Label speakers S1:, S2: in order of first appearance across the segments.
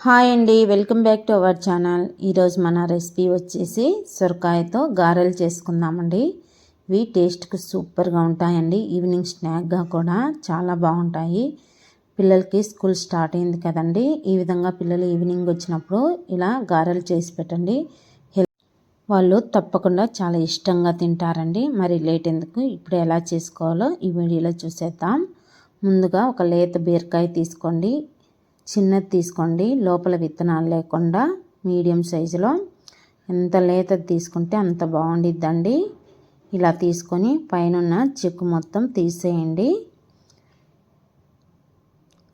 S1: Hi అండి welcome back to our channel. ఈరోజు మన రెసిపీ వచ్చేసి సొరకాయతో గారెలు చేసుకుందామండి. ఇవి టేస్ట్కి సూపర్గా ఉంటాయండి. ఈవినింగ్ స్నాక్గా కూడా చాలా బాగుంటాయి. పిల్లలకి స్కూల్ స్టార్ట్ అయింది కదండి. ఈ విధంగా పిల్లలు ఈవినింగ్ వచ్చినప్పుడు ఇలా గారెలు చేసి పెట్టండి. వాళ్ళు తప్పకుండా చాలా ఇష్టంగా తింటారండి. మరి లేట్ ఎందుకు ఇప్పుడు ఎలా చేసుకోవాలో ఈ వీడియోలో చూసేద్దాం. ముందుగా ఒక లేత బీరకాయ తీసుకోండి. చిన్నది తీసుకోండి. లోపల విత్తనాలు లేకుండా మీడియం సైజులో ఎంత లేతది తీసుకుంటే అంత బాగుండిద్దండి. ఇలా తీసుకొని పైన చెక్కు మొత్తం తీసేయండి.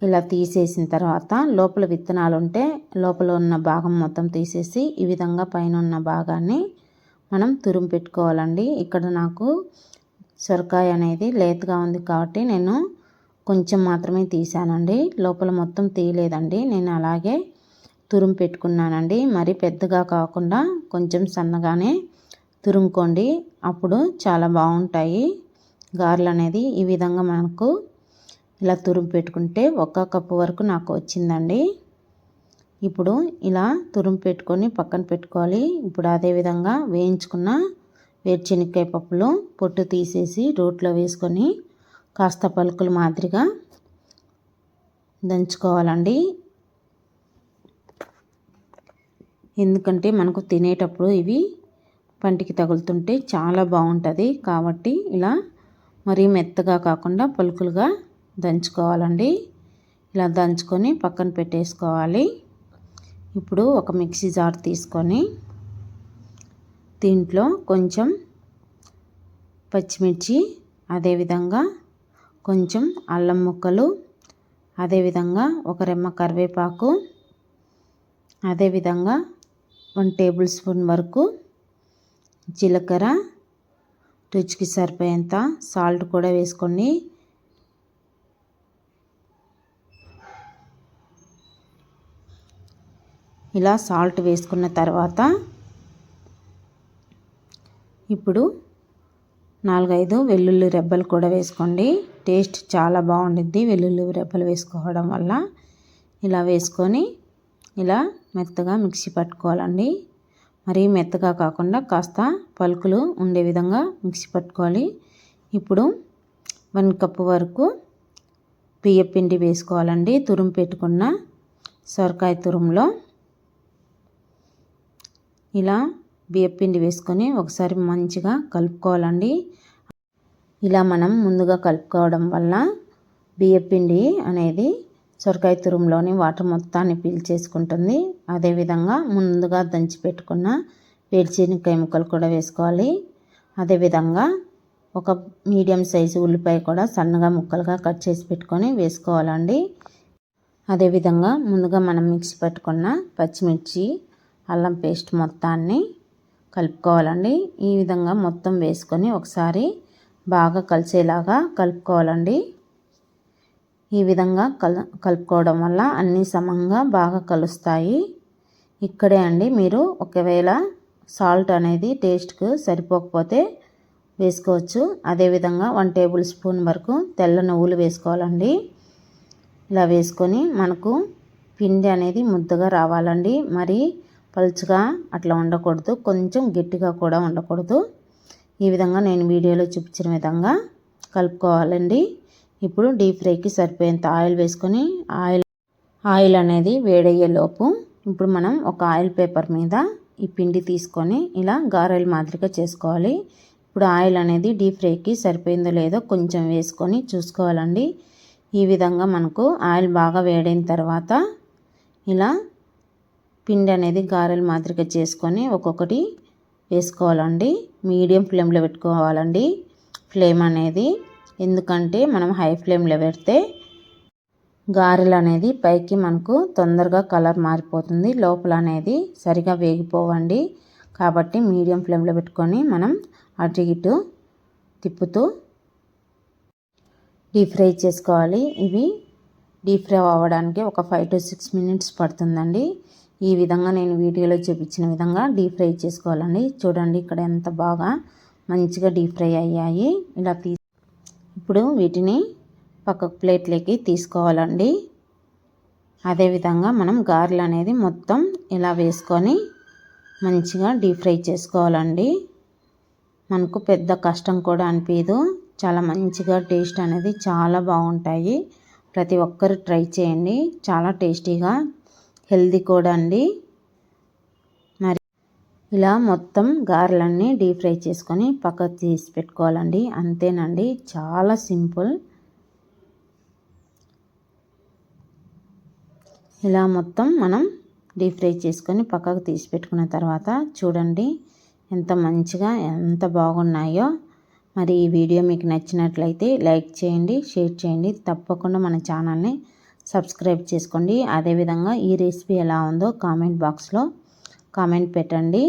S1: ఇలా తీసేసిన తర్వాత లోపల విత్తనాలు ఉంటే లోపల ఉన్న భాగం మొత్తం తీసేసి ఈ విధంగా పైన ఉన్న భాగాన్ని మనం తురుము పెట్టుకోవాలండి. ఇక్కడ నాకు సొరకాయ అనేది లేతగా ఉంది కాబట్టి నేను కొంచెం మాత్రమే తీసానండి లోపల మొత్తం తీయలేదండి. నేను అలాగే తురుము పెట్టుకున్నానండి. మరి పెద్దగా కాకుండా కొంచెం సన్నగానే తురుముకోండి. అప్పుడు చాలా బాగుంటాయి. గారెలు అనేది ఈ విధంగా మనకు ఇలా తురుము పెట్టుకుంటే ఒక్క కప్పు వరకు నాకు వచ్చిందండి. ఇప్పుడు ఇలా తురుము పెట్టుకొని పక్కన పెట్టుకోవాలి. ఇప్పుడు అదేవిధంగా వేయించుకున్న వేరుశెనక్కాయ పప్పులు పొట్టు తీసేసి రోట్లో వేసుకొని కాస్త పలుకులు మాదిరిగా దంచుకోవాలండి. ఎందుకంటే మనకు తినేటప్పుడు ఇవి పంటికి తగులుతుంటే చాలా బాగుంటుంది. కాబట్టి ఇలా మరీ మెత్తగా కాకుండా పలుకులుగా దంచుకోవాలండి. ఇలా దంచుకొని పక్కన పెట్టేసుకోవాలి. ఇప్పుడు ఒక మిక్సీ జార్ తీసుకొని దీంట్లో కొంచెం పచ్చిమిర్చి అదేవిధంగా కొంచెం అల్లం ముక్కలు అదేవిధంగా ఒక రెమ్మ కరివేపాకు అదేవిధంగా వన్ టేబుల్ స్పూన్ వరకు జీలకర్ర రుచికి సరిపోయేంత సాల్ట్ కూడా వేసుకోండి ఇలా సాల్ట్ వేసుకున్న తర్వాత ఇప్పుడు నాలుగైదు వెల్లుల్లి రెబ్బలు కూడా వేసుకోండి. టేస్ట్ చాలా బాగుండిద్ది వెల్లుల్లి రెబ్బలు వేసుకోవడం వల్ల. ఇలా వేసుకొని ఇలా మెత్తగా మిక్సీ పట్టుకోవాలండి. మరీ మెత్తగా కాకుండా కాస్త పలుకులు ఉండే విధంగా మిక్సీ పట్టుకోవాలి. ఇప్పుడు వన్ కప్పు వరకు బియ్య పిండి వేసుకోవాలండి. తురుం పెట్టుకున్న సొరకాయ తురుములో. ఇలా బియ్యపిండి వేసుకొని ఒకసారి మంచిగా కలుపుకోవాలండి. ఇలా మనం ముందుగా కలుపుకోవడం వల్ల బియ్యపిండి అనేది సొరకాయ తురుములోని వాటర్ మొత్తాన్ని పీల్చేసుకుంటుంది. అదేవిధంగా ముందుగా దంచి పెట్టుకున్న వేడిచెనక్కాయ ముక్కలు కూడా వేసుకోవాలి. అదేవిధంగా ఒక మీడియం సైజు ఉల్లిపాయ కూడా సన్నగా ముక్కలుగా కట్ చేసి పెట్టుకొని వేసుకోవాలండి. అదేవిధంగా ముందుగా మనం మిక్సీ పెట్టుకున్న పచ్చిమిర్చి అల్లం పేస్ట్ మొత్తాన్ని కలుపుకోవాలండి. ఈ విధంగా మొత్తం వేసుకొని ఒకసారి బాగా కలిసేలాగా కలుపుకోవాలండి. ఈ విధంగా కల్ కలుపుకోవడం వల్ల అన్నీ సమంగా బాగా కలుస్తాయి. ఇక్కడే అండి మీరు ఒకవేళ సాల్ట్ అనేది టేస్ట్కు సరిపోకపోతే వేసుకోవచ్చు. అదేవిధంగా వన్ టేబుల్ స్పూన్ వరకు తెల్ల నువ్వులు వేసుకోవాలండి. ఇలా వేసుకొని మనకు పిండి అనేది ముద్దగా రావాలండి. మరి పలుచగా అట్లా ఉండకూడదు. కొంచెం గట్టిగా కూడా ఉండకూడదు. ఈ విధంగా నేను వీడియోలో చూపించిన విధంగా కలుపుకోవాలండి. ఇప్పుడు డీప్ ఫ్రైకి సరిపోయేంత ఆయిల్ వేసుకొని ఆయిల్ ఆయిల్ అనేది వేడయ్యేలోపు ఇప్పుడు మనం ఒక ఆయిల్ పేపర్ మీద ఈ పిండి తీసుకొని ఇలా గారెల మాదిరిగా చేసుకోవాలి. ఇప్పుడు ఆయిల్ అనేది డీప్ ఫ్రైకి సరిపోయిందో లేదో కొంచెం వేసుకొని చూసుకోవాలండి. ఈ విధంగా మనకు ఆయిల్ బాగా వేడైన తర్వాత ఇలా పిండి అనేది గారెలు మాదిరిగా చేసుకొని ఒక్కొక్కటి వేసుకోవాలండి. మీడియం ఫ్లేమ్లో పెట్టుకోవాలండి. ఫ్లేమ్ అనేది ఎందుకంటే మనం హై ఫ్లేమ్లో పెడితే గారెలు అనేది పైకి మనకు తొందరగా కలర్ మారిపోతుంది. లోపల అనేది సరిగా వేగిపోవండి. కాబట్టి మీడియం ఫ్లేమ్లో పెట్టుకొని మనం అటు ఇటు తిప్పుతూ డీప్ ఫ్రై చేసుకోవాలి. ఇవి డీప్ ఫ్రై అవ్వడానికి ఒక ఫైవ్ టు సిక్స్ మినిట్స్ పడుతుందండి. ఈ విధంగా నేను వీడియోలో చూపించిన విధంగా డీప్ ఫ్రై చేసుకోవాలండి. చూడండి ఇక్కడ ఎంత బాగా మంచిగా డీప్ ఫ్రై అయ్యాయి. ఇలా తీ ఇప్పుడు వీటిని పక్కకు ప్లేట్లోకి తీసుకోవాలండి. అదేవిధంగా మనం గారెలు అనేది మొత్తం ఇలా వేసుకొని మంచిగా డీప్ ఫ్రై చేసుకోవాలండి. మనకు పెద్ద కష్టం కూడా అనిపించదు చాలా మంచిగా టేస్ట్ అనేది చాలా బాగుంటాయి. ప్రతి ఒక్కరు ట్రై చేయండి. చాలా టేస్టీగా హెల్దీ కూడా అండి. మరి ఇలా మొత్తం గారెలన్నీ డీప్ ఫ్రై చేసుకొని పక్కకు తీసి పెట్టుకోవాలండి. అంతేనండి. చాలా సింపుల్. ఇలా మొత్తం మనం డీప్ ఫ్రై చేసుకొని పక్కకు తీసి పెట్టుకున్న తర్వాత చూడండి ఎంత మంచిగా ఎంత బాగున్నాయో. మరి ఈ వీడియో మీకు నచ్చినట్లయితే లైక్ చేయండి షేర్ చేయండి. తప్పకుండా మన ఛానల్ని సబ్స్క్రైబ్ చేసుకోండి. అదేవిధంగా ఈ రెసిపీ ఎలా ఉందో కామెంట్ బాక్స్లో కామెంట్ పెట్టండి.